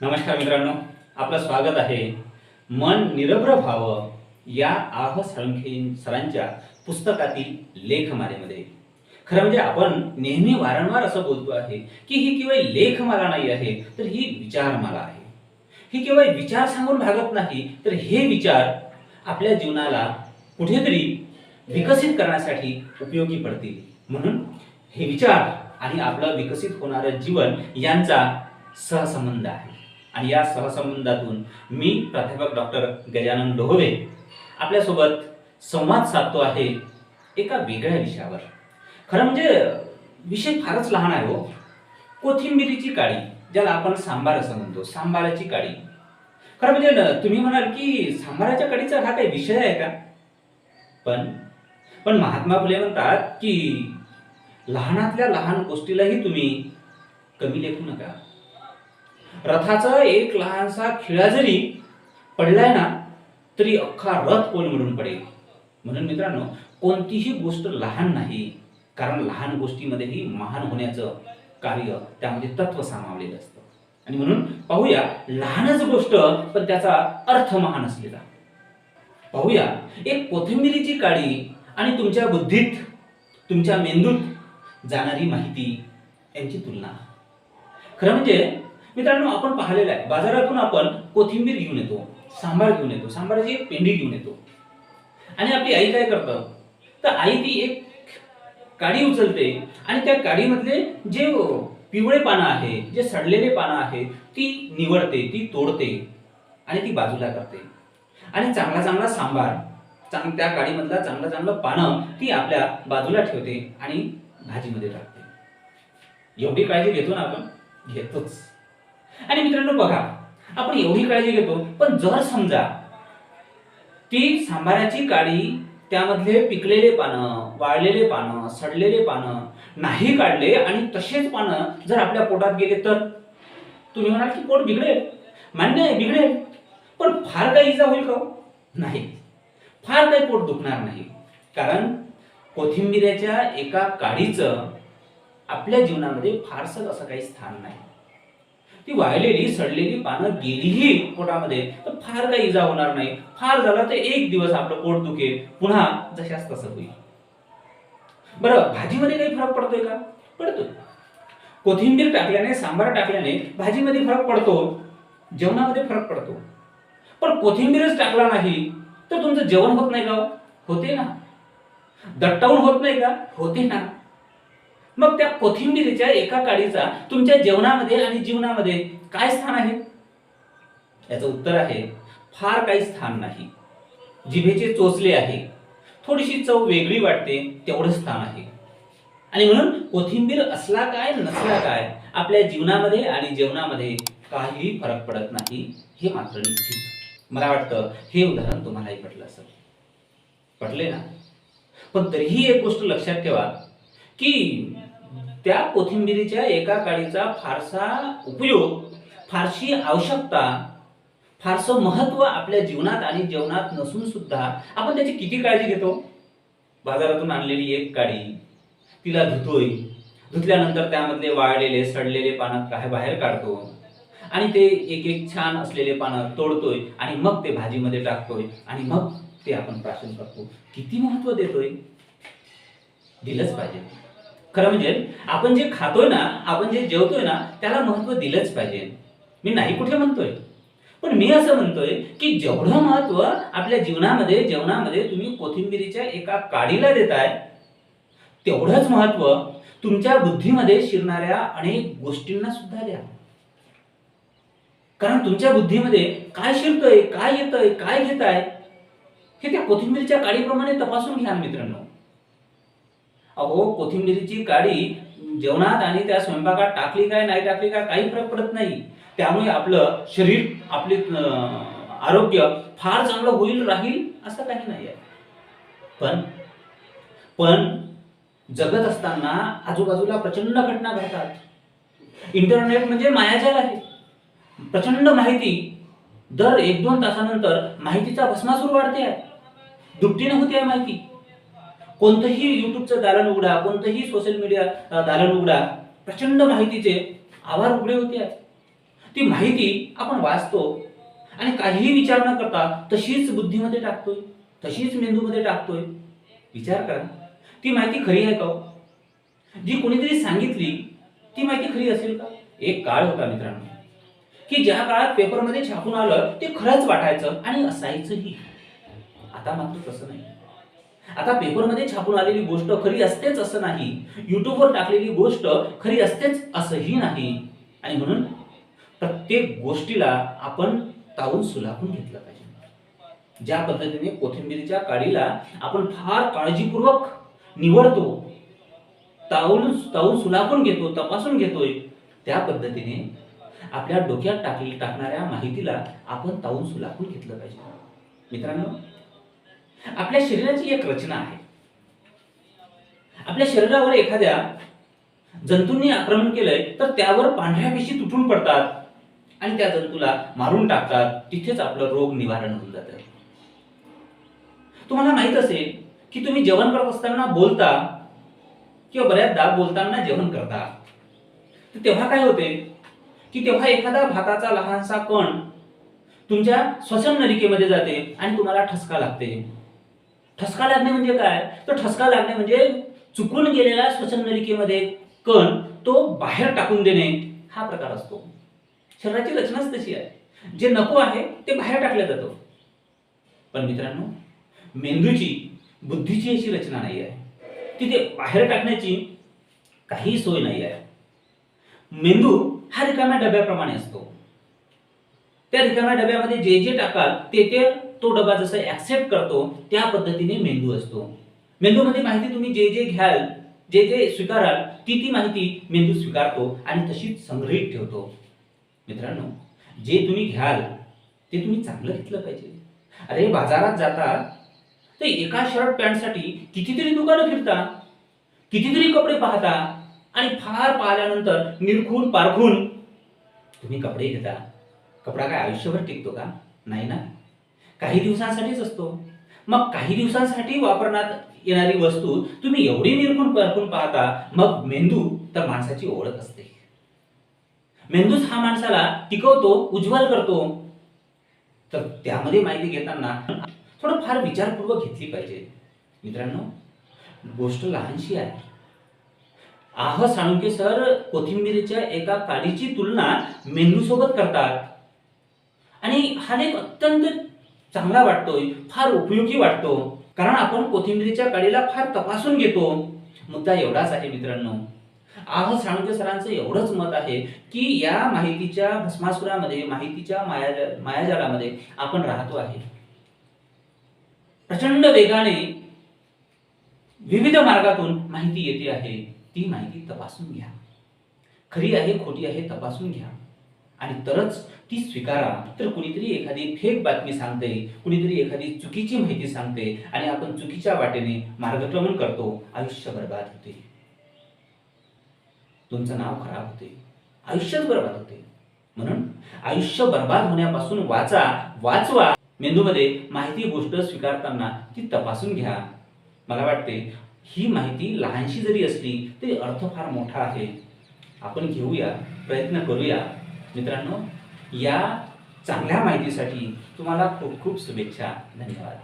नमस्कार मित्रांनो आपलं स्वागत आहे. मन निरभ्र व्हावं या आह साळुंखे सरांच्या पुस्तकातील लेखमालेमध्ये. खरं म्हणजे आपण नेहमी वारंवार असं बोलतो आहे की ही केवळ लेखमाला नाही आहे तर ही विचारमाला आहे. ही केवळ विचार सांगून भागत नाही तर हे विचार आपल्या जीवनाला कुठेतरी विकसित करण्यासाठी उपयोगी पडतील. म्हणून हे विचार आणि आपलं विकसित होणारं जीवन यांचा सहसंबंध आहे. आणि या सहसंबंधातून मी प्राध्यापक डॉक्टर गजानन डोहवे आपल्यासोबत संवाद साधतो आहे एका वेगळ्या विषयावर. खरं म्हणजे विषय फारच लहान आहे हो. कोथिंबिरीची काळी ज्याला आपण सांबार असं म्हणतो सांबाराची काळी खरं म्हणजे तुम्ही म्हणाल की सांबाराच्या काळीचा हा काही विषय आहे का? पण पण महात्मा फुले म्हणतात की लहानातल्या लहान गोष्टीलाही तुम्ही कमी लेखू नका. रथाचा एक लहानसा खिळा जरी पडलाय ना तरी अख्खा रथ कोण म्हणून पडेल. म्हणून मित्रांनो कोणतीही गोष्ट लहान नाही. कारण लहान गोष्टीमध्येही महान होण्याचं कार्य त्यामध्ये तत्व सामावलेलं असतं. आणि म्हणून पाहूया लहानच गोष्ट पण त्याचा अर्थ महान असलेला. पाहूया एक कोथिंबिरीची काळी आणि तुमच्या बुद्धीत तुमच्या मेंदूत जाणारी माहिती यांची तुलना. खरं म्हणजे मित्रांनो आपण पाहिलेलं आहे बाजारातून आपण कोथिंबीर घेऊन येतो सांबार घेऊन येतो सांबाराची एक पेंडी घेऊन येतो. आणि आपली आई काय करतं? तर आई ती एक काडी उचलते आणि त्या काडीमधले जे पिवळे पानं आहे जे सडलेले पानं आहे ती निवडते ती तोडते आणि ती बाजूला करते. आणि चांगला चांगला सांबार चांग त्या काडीमधला चांगलं चांगलं पानं ती आपल्या बाजूला ठेवते आणि भाजीमध्ये टाकते. एवढी काळजी घेतो ना आपण? घेतोच. आणि मित्रांनो बघा आपण एवढी काळजी घेतो पण जर समजा ती सांबाराची काडी त्यामधले पिकलेले पानं वाळलेले पानं सडलेले पानं नाही काढले आणि तसेच पानं जर आपल्या पोटात गेले तर? तुम्ही म्हणाल की पोट बिघडेल. मान्य आहे बिघडेल. पण फार काही इजा होईल का हो? नाही. फार काही पोट दुखणार नाही. कारण कोथिंबिऱ्याच्या एका काडीचं आपल्या जीवनामध्ये फारसं असं काही स्थान नाही. ती वाळलेली सडलेली पानं गेलीही पोटामध्ये तर फार काही इजा होणार नाही. फार झाला तर एक दिवस आपलं पोट दुखेल. पुन्हा जशाच तसं होईल. बरं भाजीमध्ये काही फरक पडतोय का? पडतो कोथिंबीर टाकल्याने सांबार टाकल्याने भाजीमध्ये फरक पडतो. जेवणामध्ये फरक पडतो. पण कोथिंबीरच टाकला नाही तर तुमचं जेवण होत नाही का हो? होते ना. दट्टाऊन होत नाही का? होते ना. मग त्या कोथिंबीरीच्या एका काडीचा तुमच्या जेवणामध्ये आणि जीवनामध्ये काय स्थान आहे? याचं उत्तर आहे फार काही स्थान नाही. जिभेचे चोचले आहे. थोडीशी चव वेगळी वाटते तेवढं स्थान आहे. आणि म्हणून कोथिंबीर असला काय नसला काय आपल्या जीवनामध्ये आणि जेवणामध्ये काहीही फरक पडत नाही हे मात्र निश्चित. मला वाटतं हे उदाहरण तुम्हालाही पटलं असेल. पटले ना? पण तरीही एक गोष्ट लक्षात ठेवा की त्या कोथिंबिरीच्या एका काडीचा फारसा उपयोग फारशी आवश्यकता फारसं महत्त्व आपल्या जीवनात आणि जेवणात नसून सुद्धा आपण त्याची किती काळजी घेतो? बाजारातून आणलेली एक काडी तिला धुतोय. धुतल्यानंतर त्यामधले वाळलेले सडलेले पानं काय बाहेर काढतो. आणि ते एक एक छान असलेले पानं तोडतोय आणि मग ते भाजीमध्ये टाकतोय आणि मग ते आपण प्राशन करतो. किती महत्त्व देतोय? दिलंच पाहिजे. खरं म्हणजे आपण जे खातोय ना आपण जे जेवतोय ना त्याला महत्त्व दिलंच पाहिजे. मी नाही कुठे म्हणतोय. पण मी असं म्हणतोय की जेवढं महत्त्व आपल्या जीवनामध्ये जेवणामध्ये तुम्ही कोथिंबिरीच्या एका काडीला देताय तेवढंच महत्त्व तुमच्या बुद्धीमध्ये शिरणाऱ्या अनेक गोष्टींना सुद्धा द्या. कारण तुमच्या बुद्धीमध्ये काय शिरतोय काय येतंय काय घेताय हे त्या कोथिंबीरच्या काडीप्रमाणे तपासून घ्या मित्रांनो. अहो कोथिंबिरीची काडी जेवणात आणि त्या स्वयंपाकात टाकली काय नाही टाकली काय काही फरक पडत नाही. त्यामुळे आपलं शरीर आपले आरोग्य फार चांगलं होईल राहील असं काही नाही आहे पण पण जगत असताना आजूबाजूला प्रचंड घटना घडतात. इंटरनेट म्हणजे मायाजाल आहे. प्रचंड माहिती. दर एक दोन तासानंतर माहितीचा भस्मासूर वाढते. आहे दुपटीने होते आहे माहिती. कोणतंही युट्यूबचं दालन उघडा कोणतंही सोशल मीडिया दालन उघडा प्रचंड माहितीचे आभार उघडे होते आज. ती माहिती आपण वाचतो आणि काहीही विचार न करता तशीच बुद्धीमध्ये टाकतोय तशीच मेंदूमध्ये टाकतोय. विचार करा. ती माहिती खरी आहे का हो? जी कोणीतरी सांगितली ती माहिती खरी असेल का? एक काळ होता मित्रांनो की ज्या काळात पेपरमध्ये छापून आलं ते खरंच वाटायचं आणि असायचंही. आता मात्र तसं नाही. आता पेपरमध्ये छापून आलेली गोष्ट खरी असतेच असं नाही. युट्यूबवर टाकलेली गोष्ट खरी असतेच असंही नाही. आणि म्हणून प्रत्येक गोष्टीला आपण तावून सुलाखून घेतलं पाहिजे. ज्या पद्धतीने कोथिंबीरीच्या काडीला आपण फार काळजीपूर्वक निवडतो तावून तावून सुलाखून घेतो तपासून घेतोय त्या पद्धतीने आपल्या डोक्यात टाकली टाकणाऱ्या माहितीला आपण तावून सुलाखून घेतलं पाहिजे. मित्रांनो आपल्या शरीराची एक रचना आहे. आपल्या शरीरावर एखाद्या जंतूंनी आक्रमण केलंय तर त्यावर पांढऱ्या पेशी तुटून पडतात आणि त्या जंतूला मारून टाकतात. तिथेच आपलं रोग निवारण होऊन जातं. तुम्हाला माहीत असेल की तुम्ही जेवण करत असताना बोलता किंवा बऱ्याचदा बोलताना जेवण करता. तर तेव्हा काय होते? की तेव्हा एखादा भाताचा लहानसा कण तुमच्या श्वसन नलिकेमध्ये जाते आणि तुम्हाला ठसका लागते. ठसका लागणे म्हणजे काय? तर ठसका लागणे म्हणजे चुकून गेलेला श्वसन नलिकेमध्ये कण तो बाहेर टाकून देणे हा प्रकार असतो. शरीराची रचनाच तशी आहे. जे नको आहे ते बाहेर टाकलं जातं. पण मित्रांनो मेंदूची बुद्धीची अशी रचना नाही आहे. तिथे बाहेर टाकण्याची काही सोय नाही आहे. मेंदू हा रिकाम्या डब्याप्रमाणे असतो. त्या रिकाम्या डब्यामध्ये जे जे टाकाल ते ते तो डबा जसं ऍक्सेप्ट करतो त्या पद्धतीने मेंदू असतो. मेंदूमध्ये माहिती तुम्ही जे जे घ्याल जे जे स्वीकाराल ती ती माहिती मेंदू स्वीकारतो आणि तशीच संग्रहित ठेवतो. मित्रांनो जे तुम्ही घ्याल ते तुम्ही चांगलं घेतलं पाहिजे. अरे बाजारात जाता तर एका शर्ट पॅन्टसाठी कितीतरी दुकानं फिरता कितीतरी कपडे पाहता आणि फार पाहिल्यानंतर निरखून पारखून तुम्ही कपडे घेता. कपडा काय आयुष्यभर टिकतो का? नाही ना? काही दिवसांसाठीच असतो. मग काही दिवसांसाठी वापरण्यात येणारी वस्तू तुम्ही एवढी निरखून परखून पाहता मग मेंदू तर माणसाची ओळख असते. मेंदूच हा माणसाला टिकवतो उज्ज्वल करतो. तर त्यामध्ये माहिती घेताना थोडं फार विचारपूर्वक घेतली पाहिजे. मित्रांनो गोष्ट लहानशी आहे. आह साळुंके सर कोथिंबीरीच्या एका काडीची तुलना मेंदूसोबत करतात. आणि हा एक अत्यंत चांगला वाटतोय फार उपयोगी वाटतो. कारण आपण कोथिंबीरीच्या काडीला फार तपासून घेतो. मुद्दा एवढाच आहे मित्रांनो. आह साळुंके सरांचं एवढंच मत आहे की या माहितीच्या भस्मासुरामध्ये माहितीच्या माया मायाजाळामध्ये आपण राहतो आहे. प्रचंड वेगाने विविध मार्गातून माहिती येते आहे. ती माहिती तपासून घ्या. खरी आहे खोटी आहे तपासून घ्या. आणि तरच ती स्वीकारा. तर कुणीतरी एखादी फेक बातमी सांगते कुणीतरी एखादी चुकीची माहिती सांगते आणि आपण चुकीच्या वाटेने मार्गक्रमण करतो आयुष्य बर्बाद होते. तुमचं नाव खराब होते. आयुष्यच बर्बाद होते. म्हणून आयुष्य बर्बाद होण्यापासून वाचा वाचवा. मेंदूमध्ये माहिती गोष्ट स्वीकारताना ती तपासून घ्या. मला वाटते ही माहिती लहानशी जरी असली तरी अर्थ फार मोठा आहे. आपण घेऊया प्रयत्न करूया. मित्रांनो या चांगल्या माहितीसाठी तुम्हाला खूप खूप शुभेच्छा. धन्यवाद.